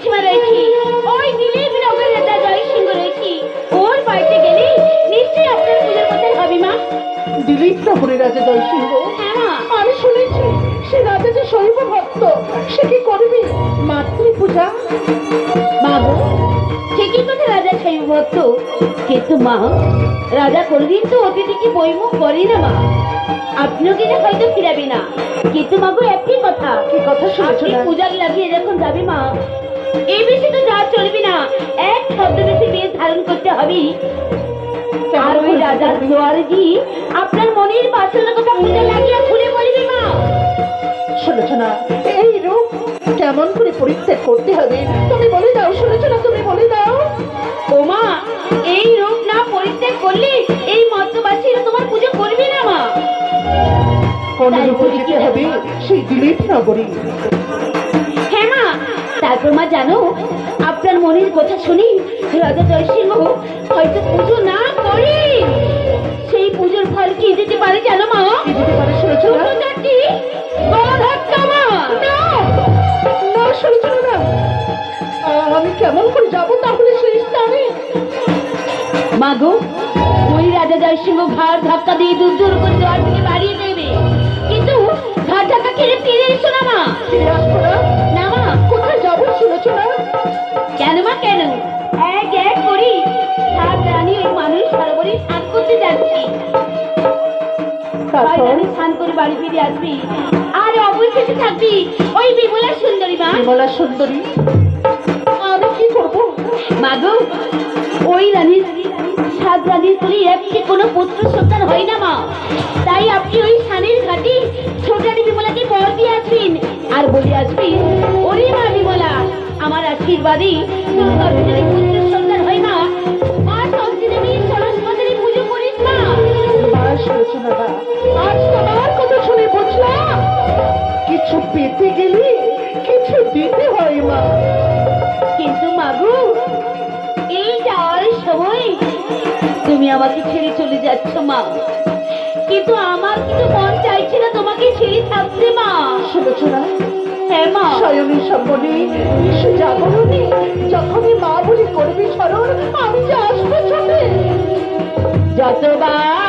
পিসিমা রয়েছে ওই দিলীপ নগর রাজা জয় সিংহ রয়েছে ওর বাড়িতে গেলে নিশ্চয়ই আপনার পুজোর কথাই হবে মা। দিলীপ নগরে রাজা জয়সিংহ হ্যাঁ মা। আমি শুনেছি সে রাজা যে শৈব ভক্ত সে কি করবি? মাতৃ পূজা? মা গো ঠিকই কথা রাজা শৈব ভক্ত। কিন্তু মা রাজা কোনদিন তো অতিথিকে বইমুখ করে না মা। আপনিও কিনা হয়তো ফিরাবে না। কিন্তু মা গো একটি কথা। কি কথা শুনেছো পূজার লাগিয়ে যখন যাবে মা এই তো যা চলবে না। এক শব্দ বেশি বেশ ধারণ করতে হবে। আর ওই রাজার জোয়ারজি আপনার মনের বাসনার কথা পূজা লাগিয়ে খুলে বলবে মা। শুনেছ না এই রূপ কেমন করে পরিত্যাগ করতে হবে? তুমি বলে দাও শুনেছ না তুমি বলে দাও। ও মা এই রূপ না পরিত্যাগ করলে এই মধ্যবাসীরা তোমার পুজো করবে না মা। কোন রূপে যেতে হবে সেই দিলীপ নগরী। তারপর মা জানো? আপনার মনের কথা শুনি রাজা জয়সিংহ হয়তো পুজো না করে। সেই পুজোর ফল কি দিতে পারে জানো মা? যেতে আমি কেমন করে যাব তাহলে সেই স্থানে? মাগো ওই রাজা জয়সিংহ ঘাড় ধাক্কা দিয়ে দূর দূর করে দেওয়ার থেকে বাড়িয়ে দেবে। তারপর স্নান করে বাড়ি ফিরে আসবি। আর অবশেষে থাকবি? ওই বিমলা সুন্দরী মা। বিমলা সুন্দরী। আমি কি করব? মাগো ওই রানীর সাত রানীর তুলি একটি কোনো পুত্র সন্তান হয় না মা। তাই আপনি ওই স্থানের ঘাটে ছোট রানী বিমলাকে বর দিয়ে আসবেন। আর বলে আসবেন ওরে মা বিমলা আমার আশীর্বাদী তোর মা। কিন্তু আমার কিন্তু মন চাইছে না তোমাকে ছেড়ে থাকতে মা। শুনেছ না হ্যাঁ মা। স্বয়নী সম্বনে বিশ্ব জাগরণে যখনই মা বলি করবি স্মরণ আমি যে আসব ছুটে যতবার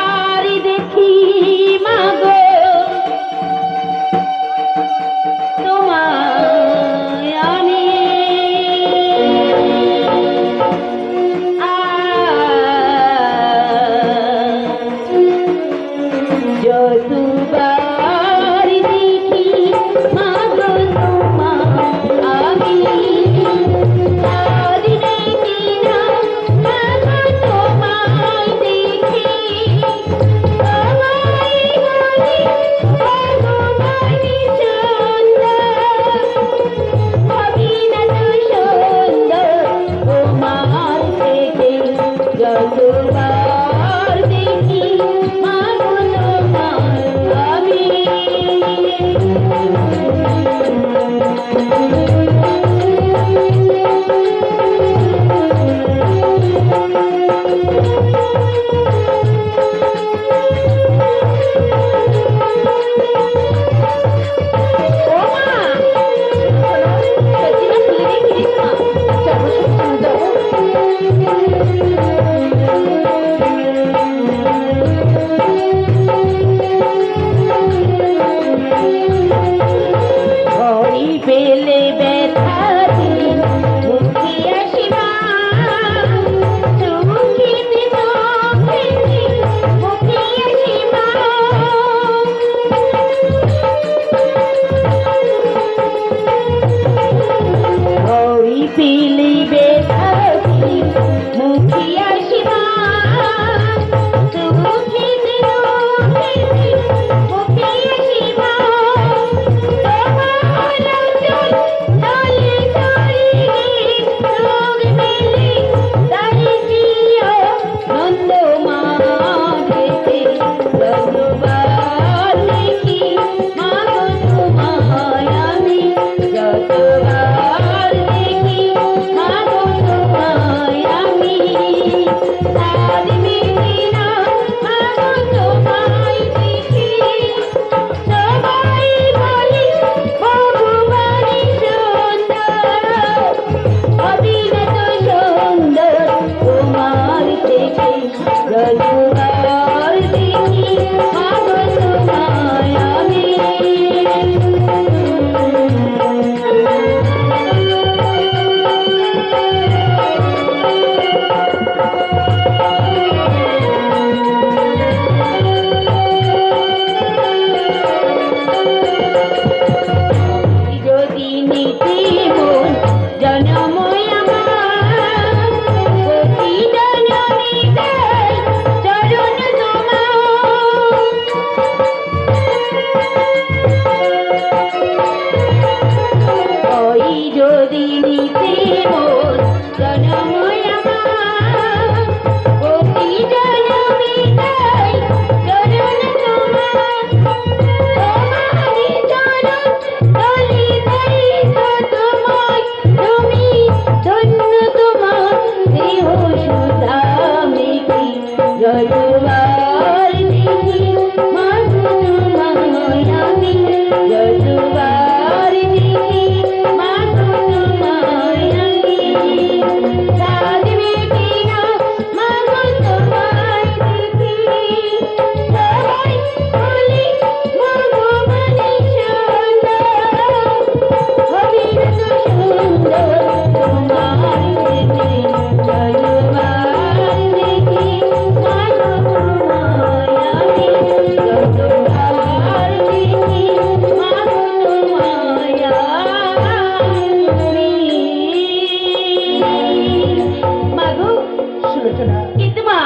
সুলোচনা কিন্তু মা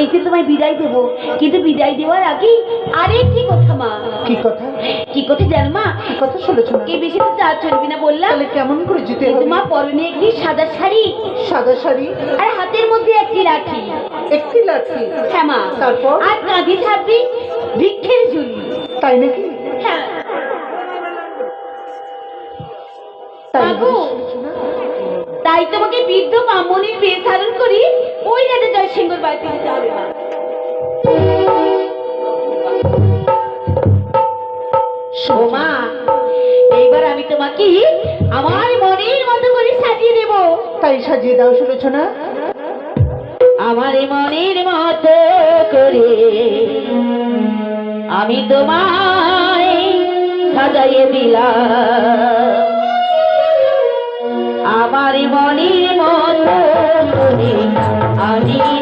এই যে তোমায় বিদায় দেবো কিন্তু বিদায় দেওয়ার আগে আরেকটি কথা মা? কি কথা? কি কথা জানো মা? কথা সুলোচনা এই বেশি তো চা চলবে না বললাম। তাহলে কেমন করে যেতে হবে? মা পরনে একটি সাদা শাড়ি। সাদা শাড়ি? আর হাতের মধ্যে একটি লাঠি। একটি লাঠি? হ্যাঁ মা। তারপর? আর কাঁধে থাকবি বৃক্ষের ঝুলি। তাই নাকি? হ্যাঁ। তাই? তাই তোমাকে বৃদ্ধ ব্রাহ্মণের বেশ ধারণ করি ওই রাতে জয়সিংহর বাড়িতে যেতে হবে। মা ও এইবার আমি তোমাকে আমার মনের মতো করে সাজিয়ে দেব। তাই সাজিয়ে দাও সুলোচনা আমার মনের মতো করে আমি তোমায় সাজাইয়ে দিলাম। আমার মনের মতো আমি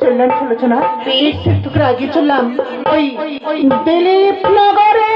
চললাম সুলোচনা একটু আগে চললাম। ওই দিলীপ নগরে।